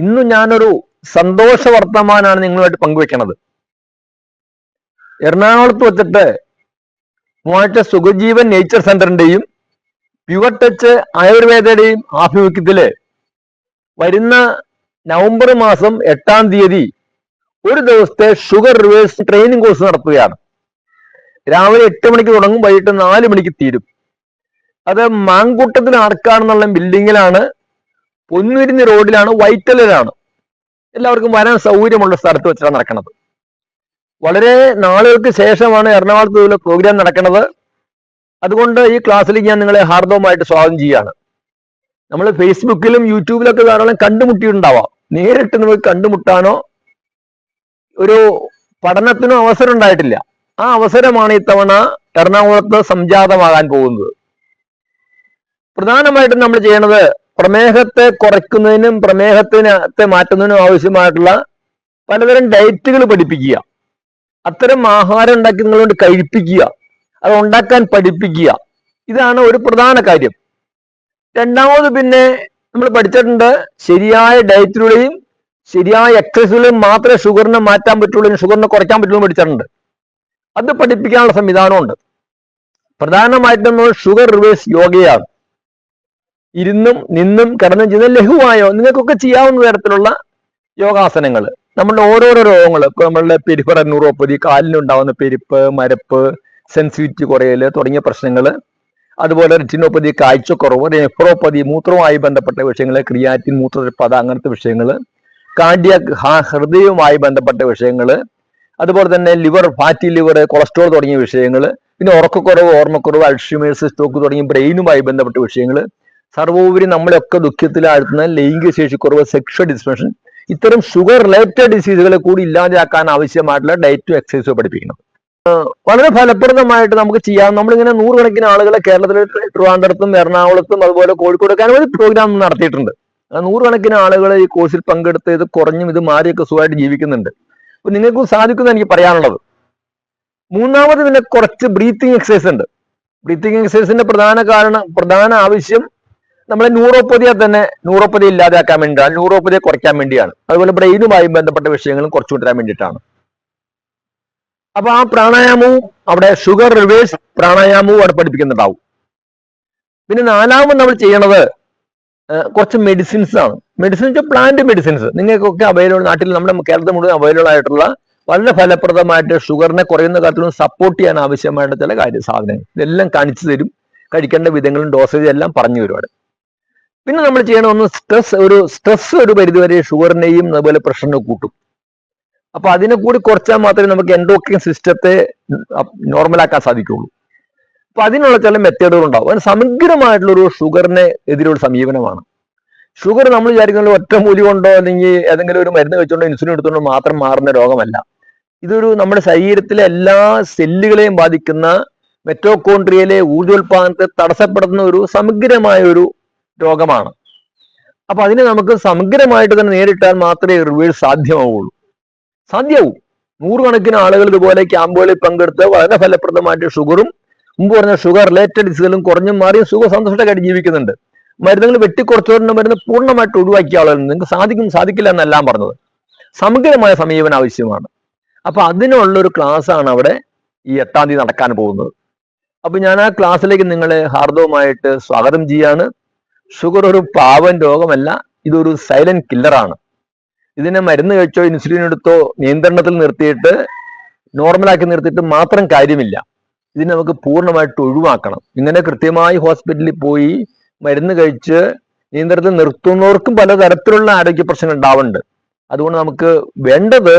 ഇന്ന് ഞാനൊരു സന്തോഷ വർത്തമാനാണ് നിങ്ങളുമായിട്ട് പങ്കുവെക്കുന്നത് എറണാകുളത്ത് വെച്ചിട്ട് മൂവാഴ്ച സുഖജീവൻ നേച്ചർ സെന്ററിന്റെയും പ്യുവർ ടച്ച് ആയുർവേദയുടെയും ആഭിമുഖ്യത്തിൽ വരുന്ന നവംബർ മാസം എട്ടാം തീയതി ഒരു ദിവസത്തെ ഷുഗർ റിവേഴ്സ് ട്രെയിനിങ് കോഴ്സ് നടത്തുകയാണ്. രാവിലെ എട്ട് മണിക്ക് തുടങ്ങും വൈകിട്ട് നാല് മണിക്ക് തീരും. അത് മാങ്കൂട്ടത്തിൽ ആർക്കാണെന്നുള്ള ബിൽഡിങ്ങിലാണ് പൊന്നുരിഞ്ഞ് റോഡിലാണ് വൈറ്റലിലാണ് എല്ലാവർക്കും വരാൻ സൗകര്യമുള്ള സ്ഥലത്ത് വെച്ചാണ് നടക്കുന്നത് വളരെ നാളുകൾക്ക് ശേഷമാണ് എറണാകുളത്ത് ഇതുപോലെ പ്രോഗ്രാം നടക്കുന്നത് അതുകൊണ്ട് ഈ ക്ലാസ്സിലേക്ക് ഞാൻ നിങ്ങളെ ഹാർദവമായിട്ട് സ്വാഗതം ചെയ്യുകയാണ്. നമ്മൾ ഫേസ്ബുക്കിലും യൂട്യൂബിലൊക്കെ ധാരാളം കണ്ടുമുട്ടിയിട്ടുണ്ടാവാം. നേരിട്ട് നമുക്ക് കണ്ടുമുട്ടാനോ ഒരു പഠനത്തിനോ അവസരം ഉണ്ടായിട്ടില്ല. ആ അവസരമാണ് ഇത്തവണ എറണാകുളത്ത് സംജാതമാകാൻ പോകുന്നത്. പ്രധാനമായിട്ടും നമ്മൾ ചെയ്യണത് പ്രമേഹത്തെ കുറയ്ക്കുന്നതിനും പ്രമേഹത്തിനത്തെ മാറ്റുന്നതിനും ആവശ്യമായിട്ടുള്ള പലതരം ഡയറ്റുകൾ പഠിപ്പിക്കുക. അത്തരം ആഹാരം ഉണ്ടാക്കി കഴിപ്പിക്കുക. അത് ഉണ്ടാക്കാൻ പഠിപ്പിക്കുക. ഇതാണ് ഒരു പ്രധാന കാര്യം. രണ്ടാമത് പിന്നെ നമ്മൾ പഠിച്ചിട്ടുണ്ട് ശരിയായ ഡയറ്റിലൂടെയും ശരിയായ എക്സസൈസിലൂടെയും മാത്രമേ ഷുഗറിനെ മാറ്റാൻ പറ്റുള്ളൂ ഷുഗറിനെ കുറയ്ക്കാൻ പറ്റുള്ളൂ പഠിച്ചിട്ടുണ്ട്. അത് പഠിപ്പിക്കാനുള്ള സംവിധാനമുണ്ട്. പ്രധാനമായിട്ടും നമ്മൾ ഷുഗർ റിവേഴ്സ് യോഗയാണ്. ഇരുന്നും നിന്നും കിടന്നും ചെയ്യുന്ന ലഘുവായോ? നിങ്ങൾക്കൊക്കെ ചെയ്യാവുന്ന തരത്തിലുള്ള യോഗാസനങ്ങൾ. നമ്മളുടെ ഓരോരോ രോഗങ്ങൾ. ഇപ്പൊ നമ്മളുടെ പെരിഫറൽ ന്യൂറോപ്പതി കാലിനുണ്ടാവുന്ന പെരിപ്പ് മരപ്പ് സെൻസിറ്റിവിറ്റി കുറയൽ തുടങ്ങിയ പ്രശ്നങ്ങൾ. അതുപോലെ റെറ്റിനോപ്പതി കാഴ്ചക്കുറവ് നെഫ്രോപ്പതി മൂത്രവുമായി ബന്ധപ്പെട്ട വിഷയങ്ങൾ ക്രിയാറ്റിൻ മൂത്രപ്പത അങ്ങനത്തെ വിഷയങ്ങൾ. കാർഡിയാക് ഹൃദയവുമായി ബന്ധപ്പെട്ട വിഷയങ്ങൾ. അതുപോലെ തന്നെ ലിവർ ഫാറ്റി ലിവർ കൊളസ്ട്രോൾ തുടങ്ങിയ വിഷയങ്ങൾ. പിന്നെ ഉറക്കക്കുറവ് ഓർമ്മക്കുറവ് അൾഷിമേഴ്സ് സ്റ്റോക്ക് തുടങ്ങിയ ബ്രെയിനുമായി ബന്ധപ്പെട്ട വിഷയങ്ങൾ. സർവോപരി നമ്മളെയൊക്കെ ദുഃഖത്തിലാഴ്ത്തുന്ന ലൈംഗിക ശേഷിക്കുറവ് സെക്ഷൽ ഡിസ്ഫങ്ഷൻ ഇത്തരം ഷുഗർ റിലേറ്റഡ് ഡിസീസുകളെ കൂടി ഇല്ലാതെയാക്കാൻ ആവശ്യമായിട്ടുള്ള ഡയറ്റും എക്സസൈസും പഠിപ്പിക്കണം. വളരെ ഫലപ്രദമായിട്ട് നമുക്ക് ചെയ്യാം. നമ്മളിങ്ങനെ നൂറുകണക്കിന് ആളുകളെ കേരളത്തിലെ ട്രിവാൻഡ്രത്തും എറണാകുളത്തും അതുപോലെ കോഴിക്കോടൊക്കെ അനവധി പ്രോഗ്രാം നടത്തിയിട്ടുണ്ട്. നൂറുകണക്കിന് ആളുകൾ ഈ കോഴ്സിൽ പങ്കെടുത്ത് ഇത് കുറഞ്ഞും ഇത് മാറിയൊക്കെ സുഖമായിട്ട് ജീവിക്കുന്നുണ്ട്. അപ്പൊ നിങ്ങൾക്കും സാധിക്കുന്ന എനിക്ക് പറയാനുള്ളത്. മൂന്നാമത് പിന്നെ കുറച്ച് ബ്രീത്തിങ് എക്സസൈസ് ഉണ്ട്. ബ്രീത്തിങ് എക്സസൈസിന്റെ പ്രധാന കാരണം പ്രധാന ആവശ്യം നമ്മളെ ന്യൂറോപ്പതിയെ തന്നെ ന്യൂറോപ്പതി ഇല്ലാതാക്കാൻ വേണ്ടിയാണ് ന്യൂറോപ്പതിയെ കുറയ്ക്കാൻ വേണ്ടിയാണ്. അതുപോലെ ബ്രെയിനുമായി ബന്ധപ്പെട്ട വിഷയങ്ങളും കുറച്ചു കൊണ്ടുവരാൻ വേണ്ടിയിട്ടാണ്. അപ്പൊ ആ പ്രാണായാമവും അവിടെ ഷുഗർ റിവേഴ്സ് പ്രാണായാമവും അവിടെ പഠിപ്പിക്കുന്നുണ്ടാവും. പിന്നെ നാലാമത് നമ്മൾ ചെയ്യണത് കുറച്ച് മെഡിസിൻസ് ആണ്. മെഡിസിൻ പ്ലാന്റ് മെഡിസിൻസ് നിങ്ങൾക്കൊക്കെ അവൈലബിൾ നാട്ടിൽ നമ്മുടെ കേരളത്തിൽ മുഴുവൻ അവൈലബിൾ ആയിട്ടുള്ള വളരെ ഫലപ്രദമായിട്ട് ഷുഗറിനെ കുറയുന്ന കാര്യത്തിലും സപ്പോർട്ട് ചെയ്യാൻ ആവശ്യമായിട്ട് ചില കാര്യ സാധനങ്ങൾ. ഇതെല്ലാം കാണിച്ചു തരും. കഴിക്കേണ്ട വിധങ്ങളും ഡോസേജ് എല്ലാം പറഞ്ഞു തരും അവിടെ. പിന്നെ നമ്മൾ ചെയ്യണ ഒന്ന് സ്ട്രെസ് ഒരു സ്ട്രെസ് ഒരു പരിധിവരെ ഷുഗറിനെയും അതുപോലെ പ്രഷറിനെ കൂട്ടും. അപ്പൊ അതിനെ കൂടി കുറച്ചാൽ മാത്രമേ നമുക്ക് എൻഡോക്രിൻ സിസ്റ്റത്തെ നോർമലാക്കാൻ സാധിക്കുള്ളൂ. അപ്പൊ അതിനുള്ള ചില മെത്തേഡുകൾ ഉണ്ടാവും. അതിന് സമഗ്രമായിട്ടുള്ള ഒരു ഷുഗറിനെ എതിരെയുള്ള സമീപനമാണ്. ഷുഗർ നമ്മൾ വിചാരിക്കുന്ന ഒറ്റ മൂലി കൊണ്ടോ അല്ലെങ്കിൽ ഏതെങ്കിലും ഒരു മരുന്ന് വെച്ചുകൊണ്ടോ ഇൻസുലിൻ എടുത്തുകൊണ്ടോ മാത്രം മാറുന്ന രോഗമല്ല. ഇതൊരു നമ്മുടെ ശരീരത്തിലെ എല്ലാ സെല്ലുകളെയും ബാധിക്കുന്ന മെറ്റോകോൺട്രിയയിലെ ഊർജോൽപാദനത്തെ തടസ്സപ്പെടുത്തുന്ന ഒരു സമഗ്രമായ ഒരു രോഗമാണ്. അപ്പൊ അതിനെ നമുക്ക് സമഗ്രമായിട്ട് തന്നെ നേരിട്ടാൽ മാത്രമേ റിവേഴ്സ് സാധ്യമാവുള്ളൂ. സാധ്യമാവും നൂറുകണക്കിന് ആളുകൾ ഇതുപോലെ ക്യാമ്പുകളിൽ പങ്കെടുത്ത് വളരെ ഫലപ്രദമായിട്ട് ഷുഗറും മുമ്പ് പറഞ്ഞ ഷുഗർ റിലേറ്റഡ് ഡിസീസുകളും കുറഞ്ഞും മാറിയും സുഖ സന്തോഷമായിട്ട് ജീവിക്കുന്നുണ്ട്. മരുന്നുകൾ വെട്ടിക്കുറച്ചവരുടെ മരുന്ന് പൂർണമായിട്ട് ഒഴിവാക്കിയ ആളുകൾ നിങ്ങൾക്ക് സാധിക്കും സാധിക്കില്ല എന്നെല്ലാം പറഞ്ഞത്. സമഗ്രമായ സമീപനം ആവശ്യമാണ്. അപ്പൊ അതിനുള്ള ഒരു ക്ലാസ് ആണ് അവിടെ ഈ എട്ടാം തീയതി നടക്കാൻ പോകുന്നത്. അപ്പൊ ഞാൻ ആ ക്ലാസ്സിലേക്ക് നിങ്ങളെ ഹാർദവുമായിട്ട് സ്വാഗതം ചെയ്യാണ്. ഷുഗർ ഒരു പാവൻ രോഗമല്ല ഇതൊരു സൈലന്റ് കില്ലറാണ് ഇതിനെ മരുന്ന് കഴിച്ചോ ഇൻസുലിൻ എടുത്തോ നിയന്ത്രണത്തിൽ നിർത്തിയിട്ട് നോർമലാക്കി നിർത്തിയിട്ട് മാത്രം കാര്യമില്ല. ഇതിനെ നമുക്ക് പൂർണമായിട്ട് ഒഴിവാക്കണം. ഇങ്ങനെ കൃത്യമായി ഹോസ്പിറ്റലിൽ പോയി മരുന്ന് കഴിച്ച് നിയന്ത്രണത്തിൽ നിർത്തുന്നവർക്കും പലതരത്തിലുള്ള ആരോഗ്യ പ്രശ്നങ്ങൾ ഉണ്ടാവുന്നുണ്ട്. അതുകൊണ്ട് നമുക്ക് വേണ്ടത്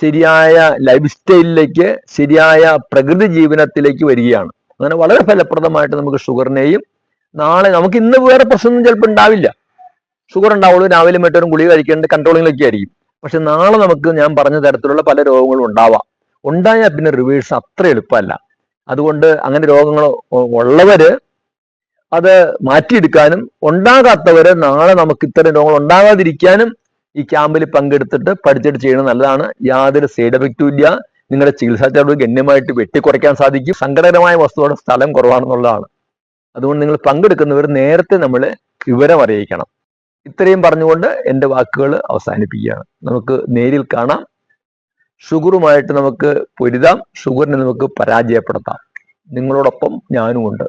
ശരിയായ ലൈഫ് സ്റ്റൈലിലേക്ക് ശരിയായ പ്രകൃതി ജീവനത്തിലേക്ക് വരികയാണ്. അങ്ങനെ വളരെ ഫലപ്രദമായിട്ട് നമുക്ക് ഷുഗറിനെയും നാളെ നമുക്ക് ഇന്ന് വേറെ പ്രശ്നമൊന്നും ചിലപ്പോൾ ഉണ്ടാവില്ല. ഷുഗർ ഉണ്ടാവുള്ളൂ രാവിലെ മറ്റൊരു ഗുളിക കഴിക്കേണ്ട കൺട്രോളിങ്ങിലൊക്കെ ആയിരിക്കും പക്ഷെ നാളെ നമുക്ക് ഞാൻ പറഞ്ഞ തരത്തിലുള്ള പല രോഗങ്ങളും ഉണ്ടാവാം. ഉണ്ടായാൽ പിന്നെ റിവേഴ്സ് അത്ര എളുപ്പമല്ല. അതുകൊണ്ട് അങ്ങനെ രോഗങ്ങൾ ഉള്ളവര് അത് മാറ്റിയെടുക്കാനും ഉണ്ടാകാത്തവര് നാളെ നമുക്ക് ഇത്തരം രോഗങ്ങൾ ഉണ്ടാകാതിരിക്കാനും ഈ ക്യാമ്പിൽ പങ്കെടുത്തിട്ട് പഠിച്ചിട്ട് ചെയ്യുന്നത് നല്ലതാണ്. യാതൊരു സൈഡ് എഫക്റ്റും ഇല്ല. നിങ്ങളുടെ ചികിത്സാ ചെലവ് ഗണ്യമായിട്ട് വെട്ടിക്കുറയ്ക്കാൻ സാധിക്കും. സങ്കടകരമായ വസ്തുവാണ് സ്ഥലം കുറവാണെന്നുള്ളതാണ്. അതുകൊണ്ട് നിങ്ങൾ പങ്കെടുക്കുന്നവർ നേരത്തെ നമ്മൾ വിവരം അറിയിക്കണം. ഇത്രയും പറഞ്ഞുകൊണ്ട് എന്റെ വാക്കുകൾ അവസാനിപ്പിക്കുകയാണ്. നമുക്ക് നേരിൽ കാണാം. ഷുഗറുമായിട്ട് നമുക്ക് പൊരുതാം. ഷുഗറിനെ നമുക്ക് പരാജയപ്പെടുത്താം. നിങ്ങളോടൊപ്പം ഞാനും ഉണ്ട്